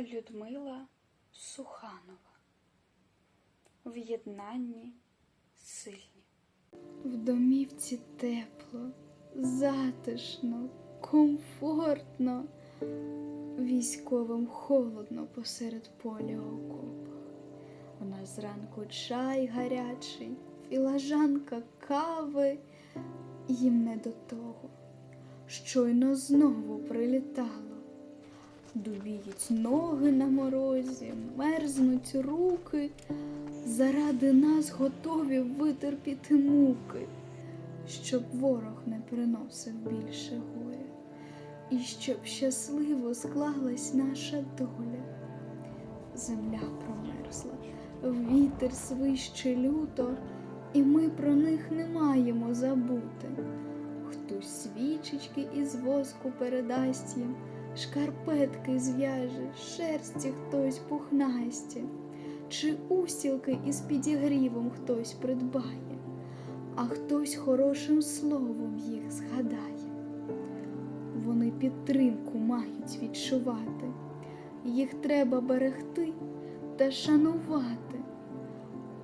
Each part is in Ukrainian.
Людмила Суханова. В єднанні сильні. В домівці тепло, затишно, комфортно. Військовим холодно посеред поля окопа. У нас зранку чай гарячий, філажанка кави, їм не до того. Щойно знову прилітало. Дубіють ноги на морозі, мерзнуть руки, заради нас готові витерпіти муки, щоб ворог не приносив більше горя, і щоб щасливо склалась наша доля. Земля промерзла, вітер свище люто, і ми про них не маємо забути. Хтось свічечки із воску передасть їм, шкарпетки зв'яже, шерсті хтось пухнасті, чи устілки із підігрівом хтось придбає, а хтось хорошим словом їх згадає. Вони підтримку мають відчувати, їх треба берегти та шанувати.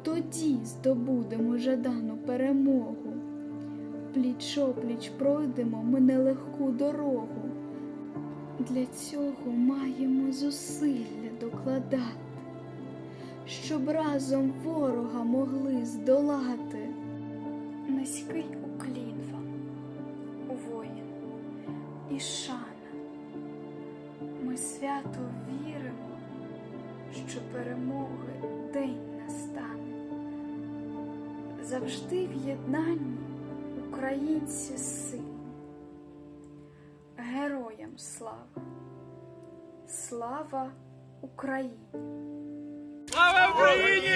Тоді здобудемо жадану перемогу. Пліч-опліч пройдемо ми нелегку дорогу. Для цього маємо зусилля докладати, щоб разом ворога могли здолати. Низький уклін вам, воїн, і шана. Ми свято віримо, що перемоги день настане. Завжди в єднанні українці сильні. Героям слава! Слава Україні! Слава Україні!